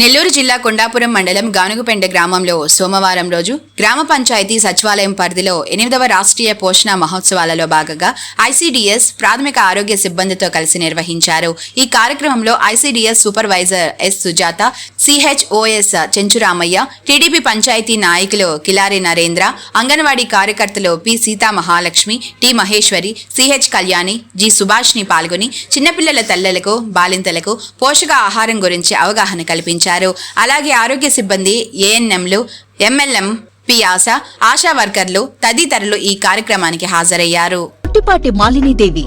నెల్లూరు జిల్లా కొండాపురం మండలం గానుగుపెండ గ్రామంలో సోమవారం రోజు గ్రామ పంచాయతీ సచివాలయం పరిధిలో ఎనిమిదవ రాష్ట్రీయ పోషణ మహోత్సవాలలో భాగంగా ఐసీడీఎస్ ప్రాథమిక ఆరోగ్య సిబ్బందితో కలిసి నిర్వహించారు. ఈ కార్యక్రమంలో ICDS supervisor S Sujatha CHOs Chenchuramaiah TDP panchayat నాయకులు కిలారి నరేంద్ర అంగన్వాడీ కార్యకర్తలు P Seetha Mahalakshmi T Maheshwari CH Kalyani G Subhashini పాల్గొని చిన్నపిల్లల తల్లలకు బాలింతలకు పోషక ఆహారం గురించి అవగాహన కల్పించారు. అలాగే ఆరోగ్య సిబ్బంది ఏఎన్ఎంలు ఎంఎల్ఎం పియాస ఆశా వర్కర్లు తదితరులు ఈ కార్యక్రమానికి హాజరయ్యారు. Puttipati Malinidevi